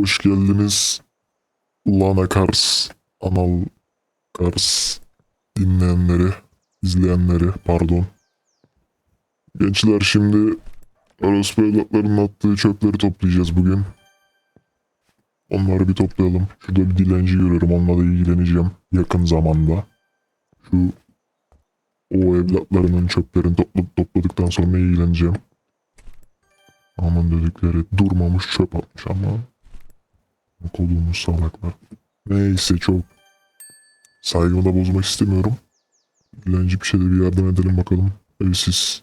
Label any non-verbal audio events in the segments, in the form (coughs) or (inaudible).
Hoş geldiniz. Lana Kars, Anal Kars dinleyenleri, izleyenleri pardon. Gençler şimdi orospu evlatlarının attığı çöpleri toplayacağız bugün. Onları bir toplayalım. Şurada bir dilenci görüyorum. Onunla da ilgileneceğim yakın zamanda. Şu o evlatlarının çöplerini topla- topladıktan sonra ilgileneceğim. Aman dedikleri durmamış çöp atmış ama Kolumuz salaklar. Neyse çok saygımı da bozmak istemiyorum. Dilenci bir şeyde bir yardım edelim bakalım. Evsiz.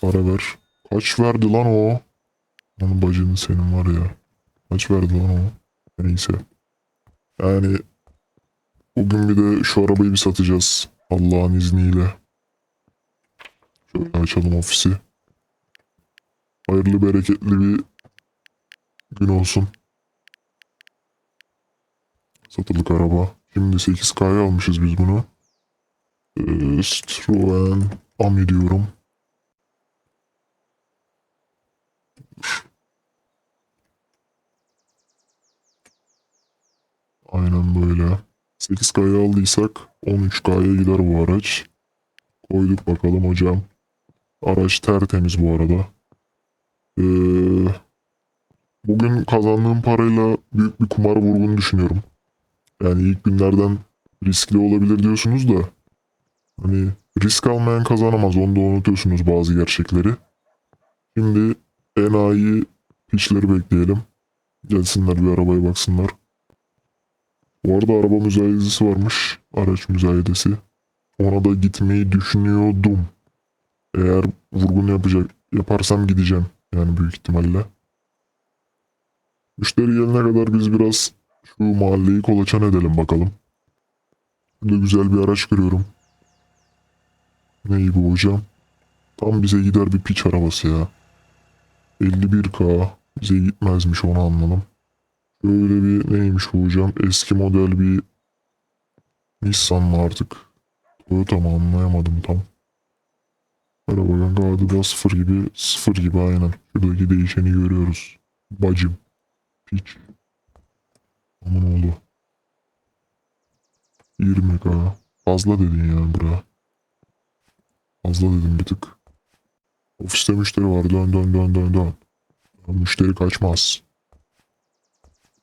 Para ver. Kaç verdi lan o? Onun bacının senin var ya. Kaç verdi lan o? Neyse. Yani bugün bir de şu arabayı bir satacağız. Allah'ın izniyle. Şöyle açalım ofisi. Hayırlı bereketli bir gün olsun. Satılık araba. Şimdi 8K'ya almışız biz bunu. Ee, Citroen Ami diyorum. Aynen böyle. 8K'ya aldıysak 13K'ya gider bu araç. Koyduk bakalım hocam. Araç tertemiz bu arada. Ee, bugün kazandığım parayla büyük bir kumar vurgun düşünüyorum. Yani ilk günlerden riskli olabilir diyorsunuz da hani risk almayan kazanamaz onu da unutuyorsunuz bazı gerçekleri. Şimdi enayi piçleri bekleyelim. Gelsinler bir arabaya baksınlar. Bu arada araba müzayedesi varmış. Araç müzayedesi. Ona da gitmeyi düşünüyordum. Eğer vurgun yapacak yaparsam gideceğim. Yani büyük ihtimalle. Müşteri gelene kadar biz biraz şu mahalleyi kolaçan edelim bakalım. Burada güzel bir araç görüyorum. Neyi bu hocam? Tam bize gider bir piç arabası ya. 51K bize gitmezmiş onu anladım. Böyle bir neymiş bu hocam? Eski model bir Nissan mı artık? Toyota mı anlayamadım tam. Araba kanka adı da sıfır gibi sıfır gibi aynen. Şuradaki değişeni görüyoruz. Bacım. Piç. Aman oğlu. 20k. Fazla dedin yani bura. Fazla dedim bir tık. Ofiste müşteri var. Dön dön dön dön dön. Müşteri kaçmaz.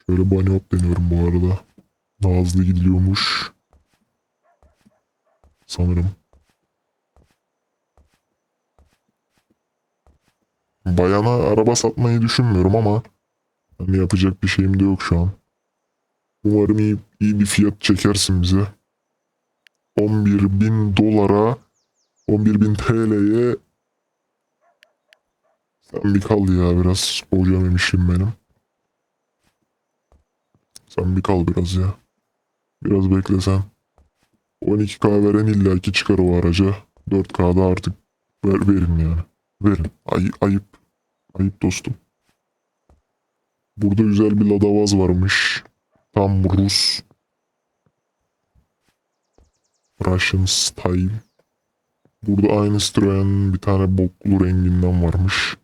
Şöyle bunny hop deniyorum bu arada. Daha hızlı gidiliyormuş. Sanırım. Bayana araba satmayı düşünmüyorum ama hani yapacak bir şeyim de yok şu an. Umarım iyi, iyi bir fiyat çekersin bize. 11 bin dolara 11 bin TL'ye sen bir kal ya biraz hocam emişim benim. Sen bir kal biraz ya. Biraz beklesen. 12K veren illaki çıkar o araca. 4K'da artık ver, verin yani. Verin. Ay, ayıp. Ayıp dostum. Burada güzel bir ladavaz varmış. Tam Rus. Russian style. Burada aynı Citroen bir tane boklu renginden varmış.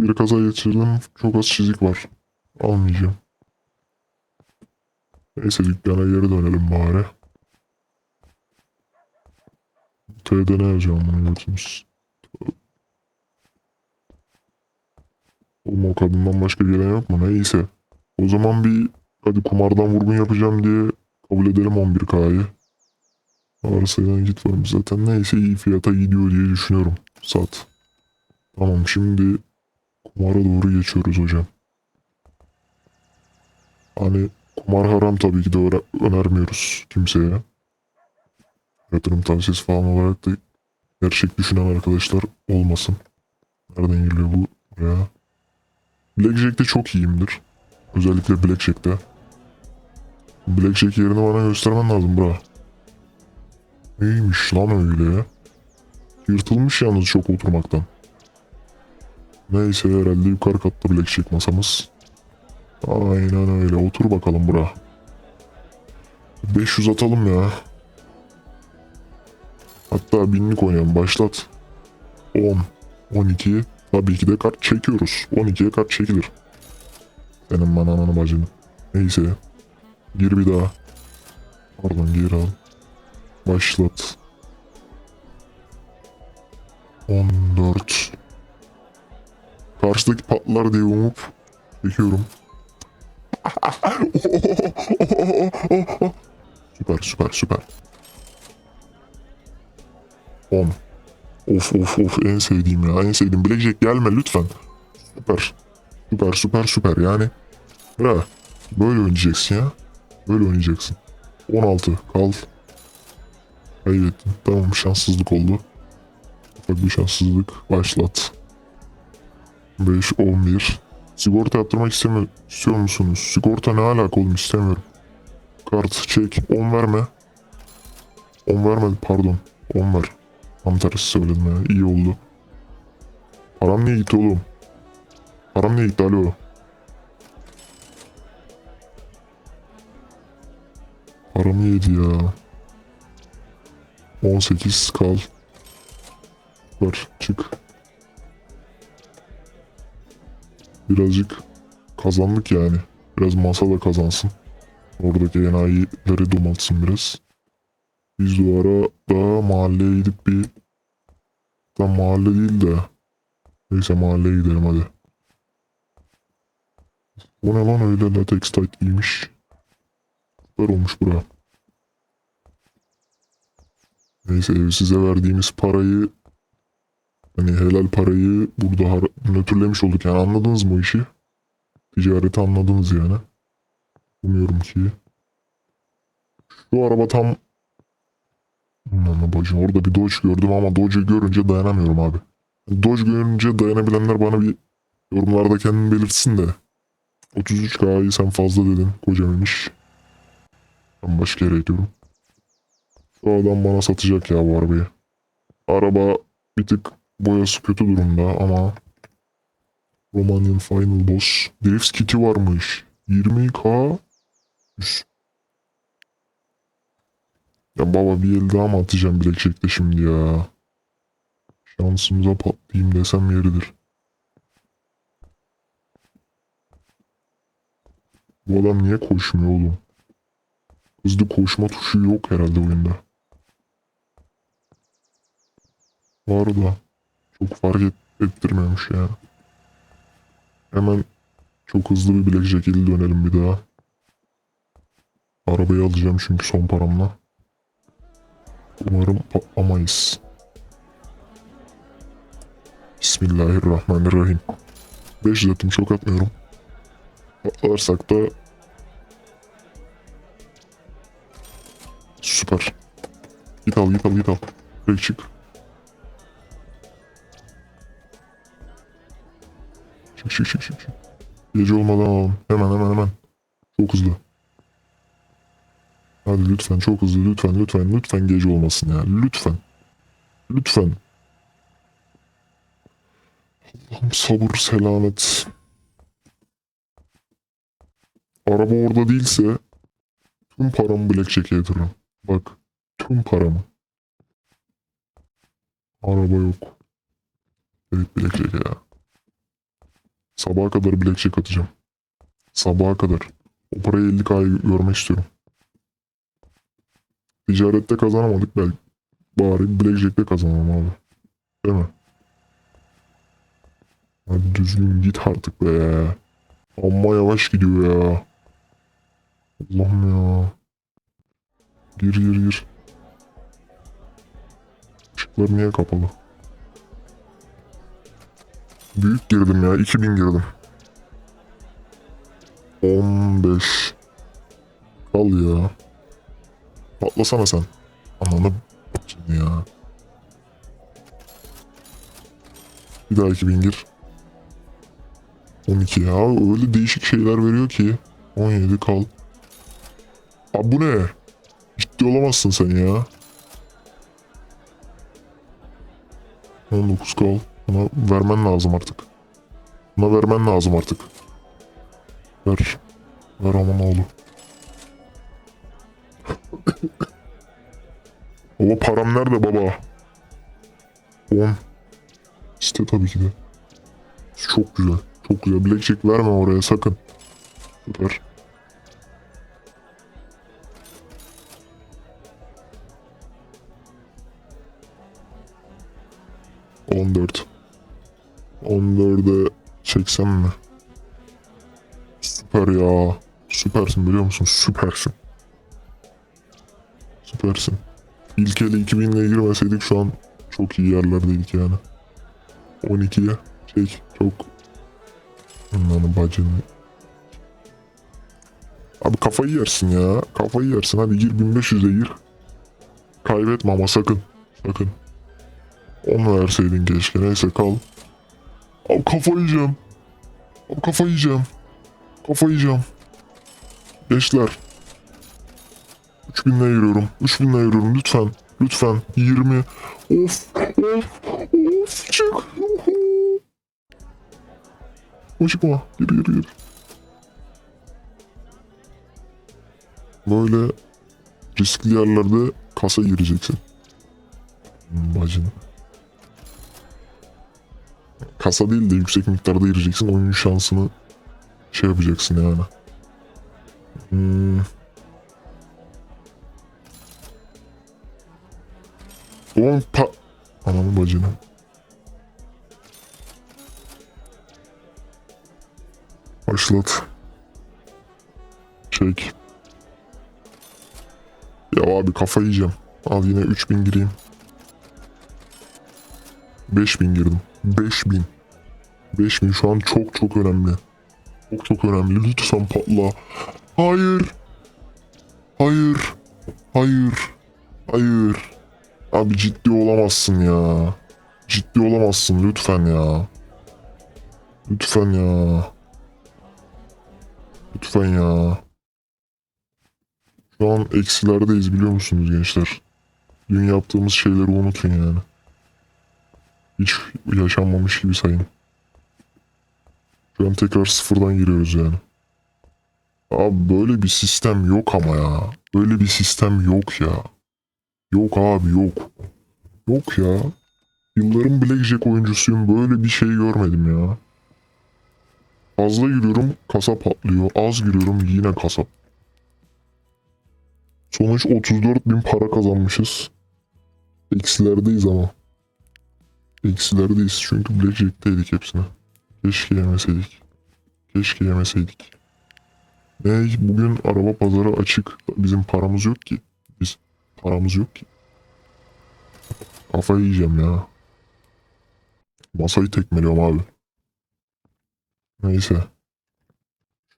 Bir kaza geçirdim. Çok az çizik var. Almayacağım. Neyse dükkana geri dönelim bari. T'de ne yazacağım bunu götürmüş. Oğlum o kadından başka gelen yok mu? Neyse. O zaman bir hadi kumardan vurgun yapacağım diye kabul edelim 11K'yı. Varsayılan git varmış zaten. Neyse iyi fiyata gidiyor diye düşünüyorum. Sat. Tamam şimdi kumara doğru geçiyoruz hocam. Hani kumar haram tabii ki de önermiyoruz kimseye. Yatırım tavsiyesi falan olarak da gerçek düşünen arkadaşlar olmasın. Nereden geliyor bu buraya? Blackjack'te çok iyiyimdir. Özellikle Blackjack'te. Blackjack yerini bana göstermen lazım bra. Neymiş lan öyle? Yırtılmış yalnız çok oturmaktan. Neyse herhalde yukarı katta Blackjack masamız. Aynen öyle otur bakalım bura. 500 atalım ya. Hatta binlik oynayalım başlat. 10, 12, tabii ki de kart çekiyoruz. 12'ye kart çekilir. Senin bana ananı bacını. Neyse. Gir bir daha. Pardon geri al. Başlat. 14. Karşıdaki patlar diye umup çekiyorum. (laughs) süper süper süper. 10. Of of of en sevdiğim ya en sevdiğim. Blackjack gelme lütfen. Süper. Süper süper süper yani. Bra. Böyle oynayacaksın ya. Böyle oynayacaksın. 16 kal. Kaybettin. Tamam şanssızlık oldu. Ufak bir şanssızlık. Başlat. 5, 11. Sigorta yaptırmak istemiyor, istiyor musunuz? Sigorta ne alaka oğlum istemiyorum. Kart çek. 10 verme. 10 vermedi pardon. 10 ver. Tam tersi söyledim ya. İyi oldu. Param niye gitti oğlum? Param niye gitti alo? Paramı yedi ya. 18 kal. Var çık. Birazcık kazandık yani. Biraz masa da kazansın. Oradaki enayileri domaltsın biraz. Biz bu ara da mahalleye gidip bir... Da mahalle değil de... Neyse mahalleye gidelim hadi. Bu ne lan öyle latex tight giymiş. Süper olmuş bura. Neyse ev size verdiğimiz parayı hani helal parayı burada nötrlemiş olduk yani anladınız mı o işi? Ticareti anladınız yani. Umuyorum ki. Şu araba tam Aman bacım orada bir Dodge gördüm ama Dodge'u görünce dayanamıyorum abi. Dodge görünce dayanabilenler bana bir yorumlarda kendini belirtsin de. 33K'yı sen fazla dedin kocamaymış. Ben başka yere gidiyorum. Şu adam bana satacak ya bu arabayı. Araba bir tık boyası kötü durumda ama Romanian Final Boss Drift kit'i varmış. 20k Üf. Ya baba bir el daha mı atacağım bilekçekte şimdi ya? Şansımıza patlayayım desem yeridir. Bu adam niye koşmuyor oğlum? Hızlı koşma tuşu yok herhalde oyunda. Var da çok fark et, ettirmemiş ya. Hemen çok hızlı bir bilek şekilde dönelim bir daha. Arabayı alacağım çünkü son paramla. Umarım patlamayız. Bismillahirrahmanirrahim. 5 zaten çok atmıyorum. Patlarsak da Süper. Git al git al git al. Direkt çık. Çık çık çık çık. Gece olmadan. Hemen hemen hemen. Çok hızlı. Hadi lütfen çok hızlı lütfen lütfen lütfen gece olmasın ya. Lütfen. Lütfen. Allah'ım sabır selamet. Araba orada değilse tüm paramı blackjack'e yatırırım. Bak tüm paramı. Araba yok. Evet blackjack ya. Sabaha kadar blackjack atacağım. Sabaha kadar. O parayı 50k'yı görmek istiyorum. Ticarette kazanamadık belki. Bari blackjack'te kazanalım abi. Değil mi? Hadi düzgün git artık be. Amma yavaş gidiyor ya. Allah'ım ya. Gir gir gir. Işıklar niye kapalı? Büyük girdim ya. 2000 girdim. 15. Kal ya. Patlasana sen. Ananı b***in ya. Bir daha 2000 gir. 12 ya. Öyle değişik şeyler veriyor ki. 17 kal. Abi bu ne? Ciddi olamazsın sen ya. 19 kal. Buna vermen lazım artık. Buna vermen lazım artık. Ver. Ver aman oğlu. (coughs) Baba param nerede baba? 10. İşte tabii ki de. Çok güzel. Çok güzel. Blackjack verme oraya sakın. Süper. Çeksem mi? Süper ya. Süpersin biliyor musun? Süpersin. Süpersin. İlk ele 2000'le girmeseydik şu an çok iyi yerlerdeydik yani. 12'ye çek çok Ananı bacını. Abi kafayı yersin ya. Kafayı yersin. Hadi gir 1500'e gir. Kaybetme ama sakın. Sakın. Onu verseydin keşke. Neyse kal. Abi kafayı yiyeceğim. Abi kafayı yiyeceğim. Kafayı yiyeceğim. Gençler. 3000'le giriyorum. 3000'le giriyorum lütfen. Lütfen. 20. Of. Of. Of. Çık. Çıkma. Gir gir gir. Böyle riskli yerlerde kasa gireceksin. Hmm, Bacın. Kasa değil de yüksek miktarda gireceksin. Oyun şansını şey yapacaksın yani. Hmm. Oğlum pa... Anamın bacını. Başlat. Çek. Ya abi kafa yiyeceğim. Al yine 3000 gireyim. 5000 girdim. 5000. 5000 şu an çok çok önemli. Çok çok önemli. Lütfen patla. Hayır. Hayır. Hayır. Hayır. Abi ciddi olamazsın ya. Ciddi olamazsın lütfen ya. Lütfen ya. Lütfen ya. Şu an eksilerdeyiz biliyor musunuz gençler? Dün yaptığımız şeyleri unutun yani. Hiç yaşanmamış gibi sayın. Şu an tekrar sıfırdan giriyoruz yani. Abi böyle bir sistem yok ama ya. Böyle bir sistem yok ya. Yok abi yok. Yok ya. Yılların Blackjack oyuncusuyum böyle bir şey görmedim ya. Fazla giriyorum kasa patlıyor. Az giriyorum yine kasa. Sonuç 34 bin para kazanmışız. Eksilerdeyiz ama. Eksilerdeyiz çünkü Blackjack'teydik hepsine. Keşke yemeseydik. Keşke yemeseydik. Ne bugün araba pazarı açık. Bizim paramız yok ki. Biz paramız yok ki. Kafayı yiyeceğim ya. Masayı tekmeliyorum abi. Neyse.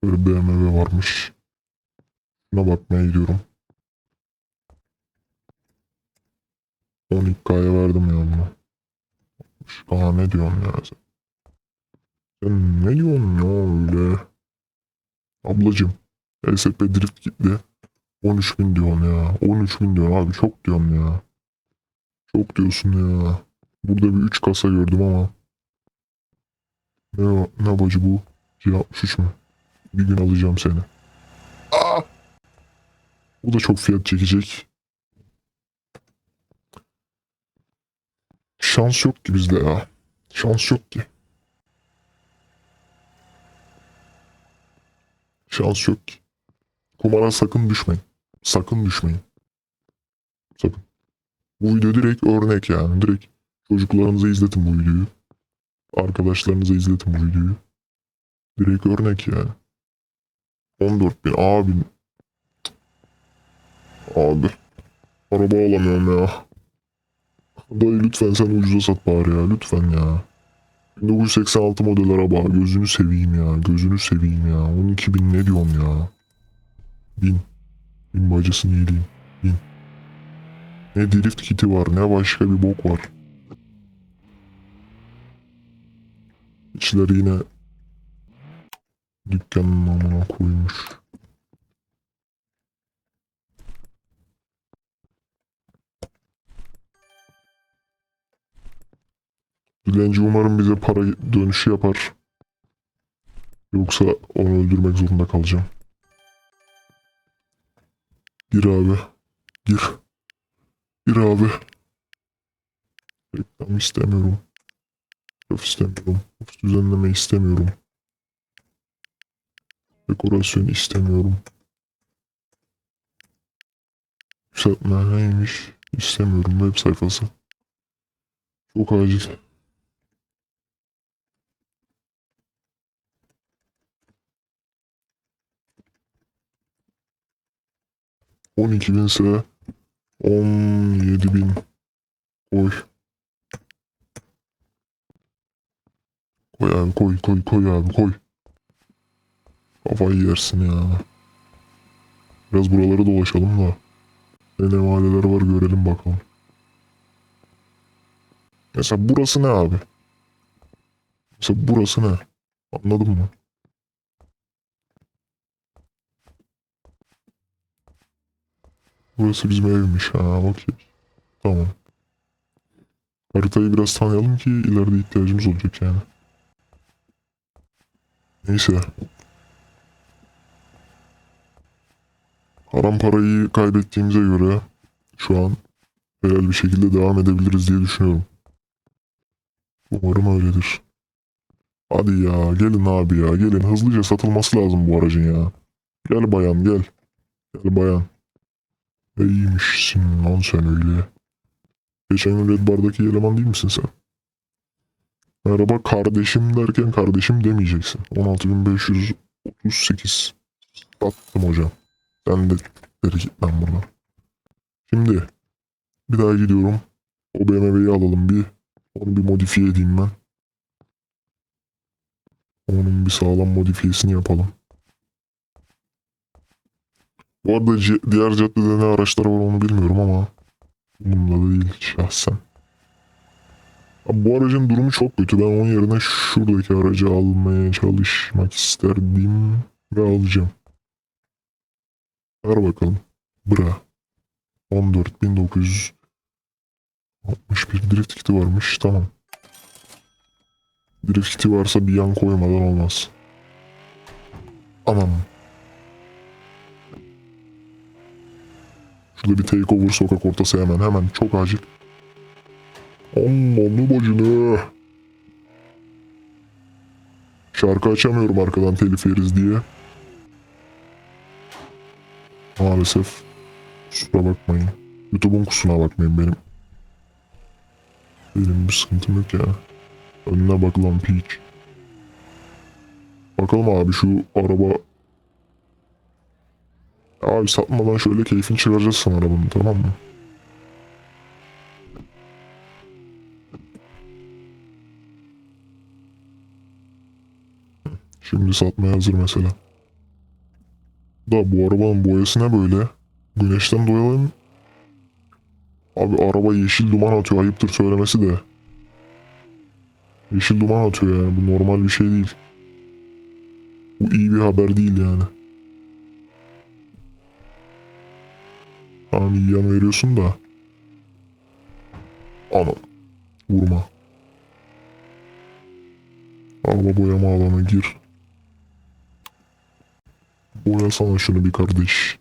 Şöyle BMW varmış. Şuna bakmaya gidiyorum. 12K'ya verdim ya. Daha ne diyorsun ya sen? Sen ne diyorsun ya öyle? Ablacım. ESP drift gitti. 13 bin diyorsun ya. 13 bin diyorsun abi çok diyorsun ya. Çok diyorsun ya. Burada bir 3 kasa gördüm ama. Ne, ne bacı bu? C63 mü? Bir gün alacağım seni. Aa! Bu da çok fiyat çekecek. Şans yok ki bizde ya. Şans yok ki. Şans yok ki. Kumara sakın düşmeyin. Sakın düşmeyin. Sakın. Bu video direkt örnek yani. Direkt çocuklarınıza izletin bu videoyu. Arkadaşlarınıza izletin bu videoyu. Direkt örnek yani. 14 bin abi. Abi. Araba alamıyorum ya. Dayı lütfen sen ucuza sat bari ya. Lütfen ya. 1986 model araba. Gözünü seveyim ya. Gözünü seveyim ya. 12 bin ne diyorsun ya? Bin. Bin bacısını yediğim. Bin. Ne drift kiti var ne başka bir bok var. İçleri yine dükkanın amına koymuş. Dilenci umarım bize para dönüşü yapar. Yoksa onu öldürmek zorunda kalacağım. Gir abi. Gir. Gir abi. Reklam istemiyorum. Of istemiyorum. Of düzenleme istemiyorum. Dekorasyon istemiyorum. Yükseltme neymiş? İstemiyorum web sayfası. Çok acil. On iki binse on yedi bin koy. Koy abi koy koy koy abi koy. Kafayı yersin ya. Biraz buraları dolaşalım da. Ne nevaleler var görelim bakalım. Mesela burası ne abi? Mesela burası ne? Anladın mı? Burası bizim evmiş. Ha okey. Tamam. Haritayı biraz tanıyalım ki ileride ihtiyacımız olacak yani. Neyse. Haram parayı kaybettiğimize göre şu an helal bir şekilde devam edebiliriz diye düşünüyorum. Umarım öyledir. Hadi ya gelin abi ya gelin hızlıca satılması lazım bu aracın ya. Gel bayan gel. Gel bayan. Ne iyiymişsin lan sen öyle. Geçen gün Red Bar'daki eleman değil misin sen? Merhaba kardeşim derken kardeşim demeyeceksin. 16538 sattım hocam. Sen de geri git lan buradan. Şimdi bir daha gidiyorum. O BMW'yi alalım bir. Onu bir modifiye edeyim ben. Onun bir sağlam modifiyesini yapalım. Bu arada diğer caddede ne araçlar var onu bilmiyorum ama umurumda da değil şahsen. Abi bu aracın durumu çok kötü. Ben onun yerine şuradaki aracı almaya çalışmak isterdim ve alacağım. Ver bakalım. Bra. 14.961 drift kiti varmış. Tamam. Drift kiti varsa bir yan koymadan olmaz. Anam. Şurada bir takeover sokak ortası hemen hemen çok acil. Anlamlı bacını. Şarkı açamıyorum arkadan telif yeriz diye. Maalesef. Kusura bakmayın. YouTube'un kusuna bakmayın benim. Benim bir sıkıntım yok ya. Önüne bak lan piç. Bakalım abi şu araba... Abi satmadan şöyle keyfini çıkaracaksın arabanın tamam mı? Şimdi satmaya hazır mesela. Da bu arabanın boyası ne böyle? Güneşten doyalım. Abi araba yeşil duman atıyor ayıptır söylemesi de. Yeşil duman atıyor yani bu normal bir şey değil. Bu iyi bir haber değil yani. Tamam iyi yan veriyorsun da. Anam. Vurma. Araba boyama alanı gir. Boyasana şunu bir kardeş.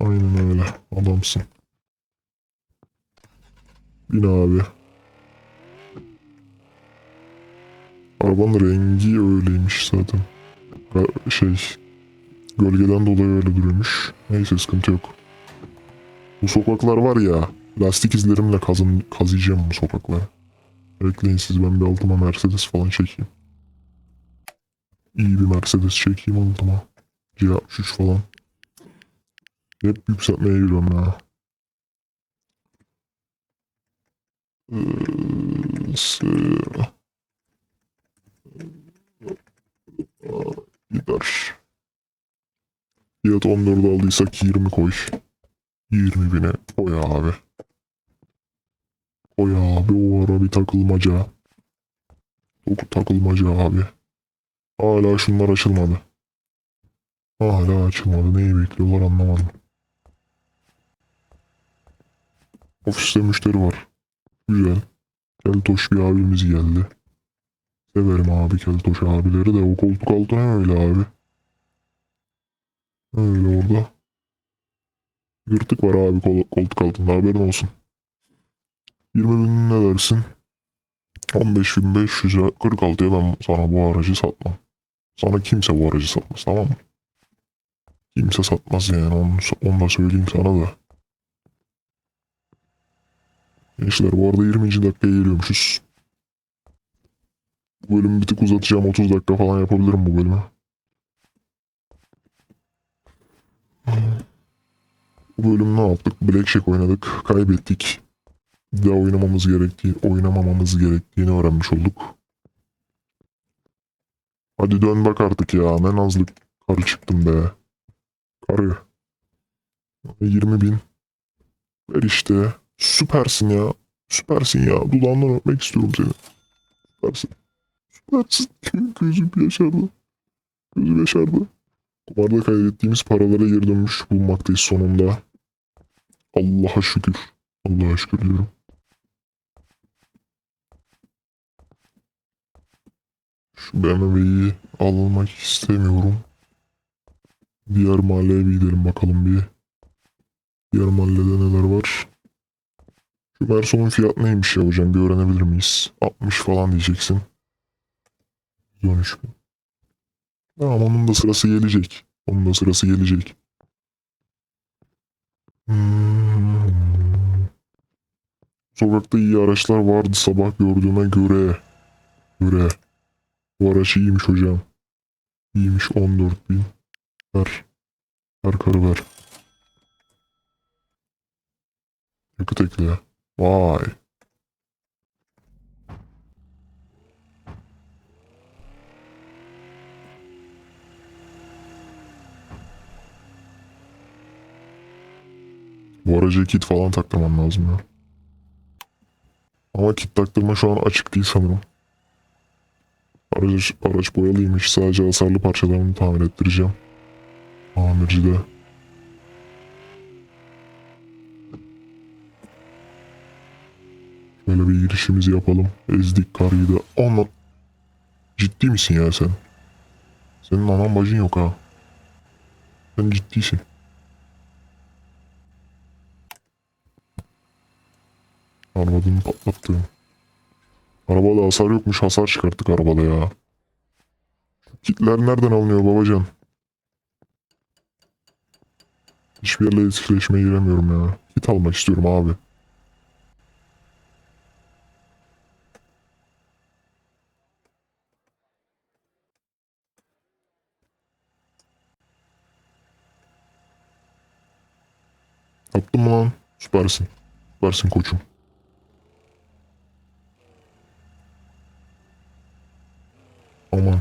Aynen öyle. Adamsın. Bin abi. Arabanın rengi öyleymiş zaten. Şey... Gölgeden dolayı öyle duruyormuş. Neyse sıkıntı yok. Bu sokaklar var ya. Lastik izlerimle kazın, kazıyacağım bu sokakları. Bekleyin siz ben bir altıma Mercedes falan çekeyim. İyi bir Mercedes çekeyim altıma. C63 falan. Hep yükseltmeye giriyorum ya. Ee, Gider. Fiyat 14 aldıysak 20 koy. 20 bine koy abi. Koy abi o ara bir takılmaca. O takılmaca abi. Hala şunlar açılmadı. Hala açılmadı. Neyi bekliyorlar anlamadım. Ofiste müşteri var. Güzel. Keltoş bir abimiz geldi. Severim abi Keltoş abileri de. O koltuk altı ne öyle abi? Öyle orada. Yırtık var abi kol- koltuk altında haberin olsun. 20 bin ne dersin? 15.500'e 46'ya ben sana bu aracı satmam. Sana kimse bu aracı satmaz tamam mı? Kimse satmaz yani onu, onu da söyleyeyim sana da. Gençler bu arada 20. dakikaya geliyormuşuz. Bu bölümü bir tık uzatacağım 30 dakika falan yapabilirim bu bölümü. Bu bölüm ne yaptık? Blackjack oynadık. Kaybettik. Bir daha oynamamız gerektiği, oynamamamız gerektiğini öğrenmiş olduk. Hadi dön bak artık ya. Ne nazlı karı çıktım be. Karı. 20 bin. Ver işte. Süpersin ya. Süpersin ya. Dudağından öpmek istiyorum seni. Süpersin. Süpersin. Gözüm yaşardı. Gözüm yaşardı. Kumarda kaybettiğimiz paralara geri dönmüş bulunmaktayız sonunda. Allah'a şükür. Allah'a şükür diyorum. Şu BMW'yi almak istemiyorum. Diğer mahalleye bir gidelim bakalım bir. Diğer mahallede neler var? Şu Merson'un fiyatı neymiş ya hocam bir öğrenebilir miyiz? 60 falan diyeceksin. 113 bin. Tamam onun da sırası gelecek. Onun da sırası gelecek. Hmm. Sokakta iyi araçlar vardı sabah gördüğüme göre. Göre. Bu araç iyiymiş hocam. İyiymiş 14 bin. Ver. Ver karı ver. Yakıt ekle. Vay. Bu araca kit falan taktırmam lazım ya. Ama kit taktırma şu an açık değil sanırım. Araç, araç boyalıymış. Sadece hasarlı parçalarını tamir ettireceğim. Tamircide. Şöyle bir girişimizi yapalım. Ezdik karıyı da. Anla. Ciddi misin ya sen? Senin anan bacın yok ha. Sen ciddisin. Arabadını patlattım. Arabada hasar yokmuş hasar çıkarttık arabada ya. Kitler nereden alınıyor babacan? Hiçbir yerle etkileşime giremiyorum ya. Kit almak istiyorum abi. Yaptın mı lan? Süpersin. Süpersin koçum. Aman.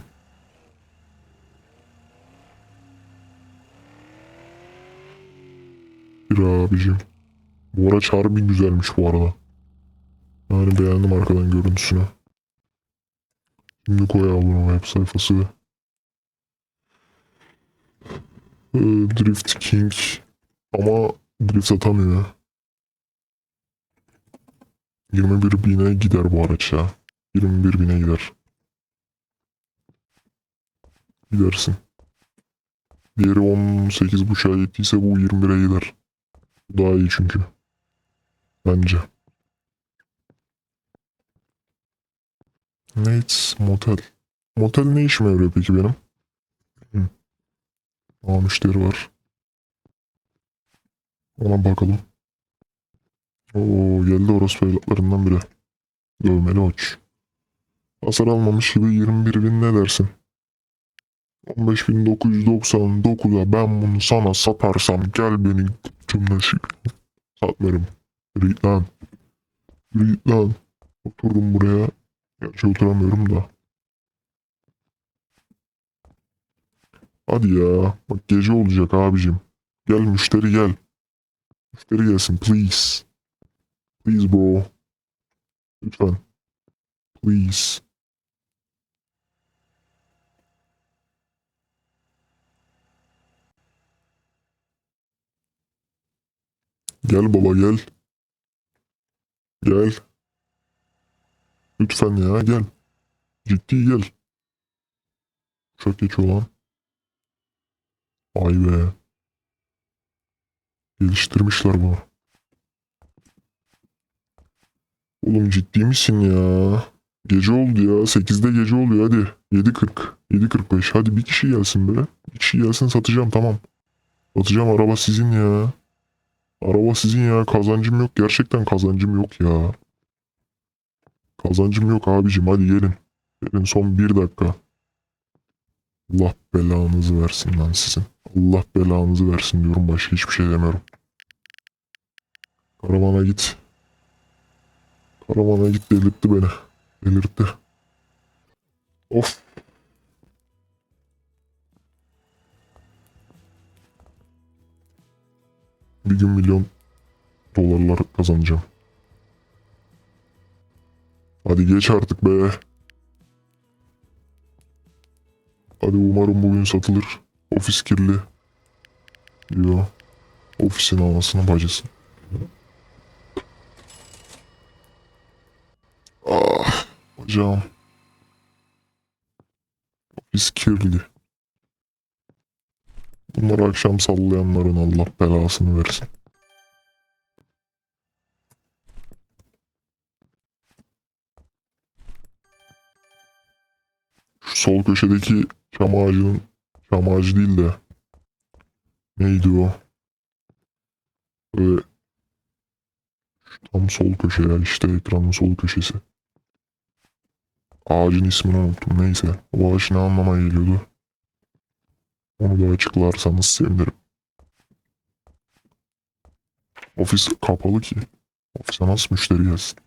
Bir abicim. Bu araç harbi güzelmiş bu arada. Yani beğendim arkadan görüntüsünü. Şimdi koyalım web sayfası. Ee, Drift King. Ama drift atamıyor. 21 bine gider bu araç ya. 21 bine gider. Gidersin. Diğeri 18.5'a gittiyse bu 21'e gider. Bu Daha iyi çünkü. Bence. Nate's Motel. Motel ne işime yarıyor peki benim? Hı. Aa müşteri var. Ona bakalım. Oo geldi orospu evlatlarından biri. Dövmeli oç. Hasar almamış gibi 21 bin ne dersin? 15.999'a ben bunu sana satarsam gel beni. Satmıyorum. Yürü git lan. Git lan. Oturdum buraya. Gerçi oturamıyorum da. Hadi ya. Bak gece olacak abicim. Gel müşteri gel. Müşteri gelsin please. Please bro. Lütfen. Please. Gel baba gel. Gel. Lütfen ya gel. Ciddi gel. Çok geç olan. Ay be. Geliştirmişler bunu. Oğlum ciddi misin ya? Gece oldu ya. 8'de gece oluyor hadi. 7.40. 7.45. Hadi bir kişi gelsin be. Bir kişi gelsin satacağım tamam. Satacağım araba sizin ya. Araba sizin ya. Kazancım yok. Gerçekten kazancım yok ya. Kazancım yok abicim. Hadi gelin. Gelin son bir dakika. Allah belanızı versin lan sizin. Allah belanızı versin diyorum. Başka hiçbir şey demiyorum. Karavana git. Karavana git delirtti beni. Delirtti. Of. Bir gün milyon dolarlar kazanacağım. Hadi geç artık be. Hadi umarım bugün satılır. Ofis kirli. Yo. Ofisin anasını bacısı. Ah. Hocam. Ofis kirli. Bunları akşam sallayanların Allah belasını versin. Şu sol köşedeki çam ağacının çam ağacı değil de neydi o? Böyle şu tam sol köşe ya işte ekranın sol köşesi. Ağacın ismini unuttum neyse. O ağaç ne anlama geliyordu? Onu da açıklarsanız sevinirim. Ofis kapalı ki. Ofise nasıl müşteri gelsin?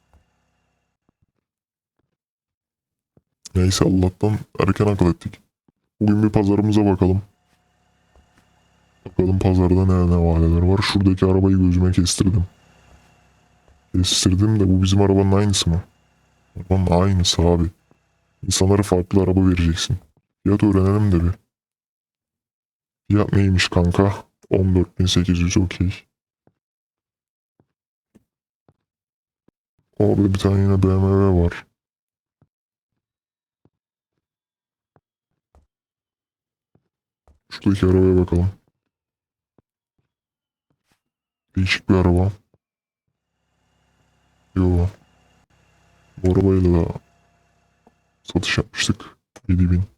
Neyse Allah'tan erken akıl ettik. Bugün bir pazarımıza bakalım. Bakalım pazarda ne ne valeler var. Şuradaki arabayı gözüme kestirdim. Kestirdim de bu bizim arabanın aynısı mı? Arabanın aynısı abi. İnsanlara farklı araba vereceksin. Fiyat öğrenelim de bir. Fiyat neymiş kanka? 14.800 okey. Orada bir tane yine BMW var. Şuradaki arabaya bakalım. Değişik bir araba. Yo. Bu arabayla da satış yapmıştık. 7000.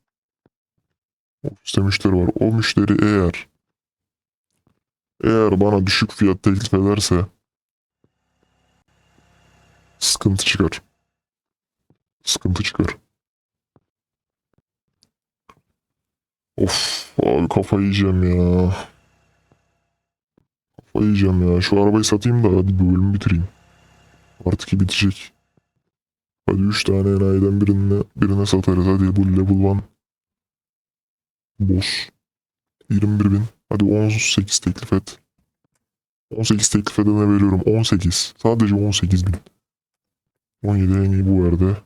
Ofiste müşteri var. O müşteri eğer eğer bana düşük fiyat teklif ederse sıkıntı çıkar. Sıkıntı çıkar. Of abi kafayı yiyeceğim ya. Kafayı yiyeceğim ya. Şu arabayı satayım da hadi bölümü bitireyim. Artık bitecek. Hadi 3 tane enayiden birine, birine satarız. Hadi bu level 1 boş. 21 bin. Hadi 18 teklif et. 18 teklif edene veriyorum. 18. Sadece 18 bin. 17 en iyi bu verdi.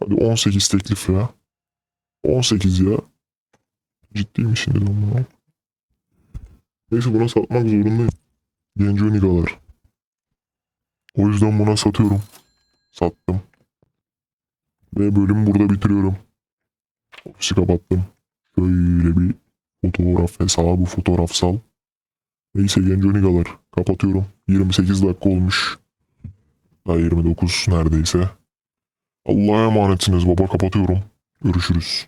Hadi 18 teklif ya. 18 ya. Ciddi mi şimdi lan bunu? Neyse buna satmak zorundayım. Genco nigalar. O yüzden buna satıyorum. Sattım. Ve bölümü burada bitiriyorum. Ofisi kapattım. Şöyle bir fotoğraf hesabı fotoğrafsal. Neyse Genco nigalar. Kapatıyorum. 28 dakika olmuş. Daha 29 neredeyse. Allah'a emanetsiniz baba kapatıyorum. Görüşürüz.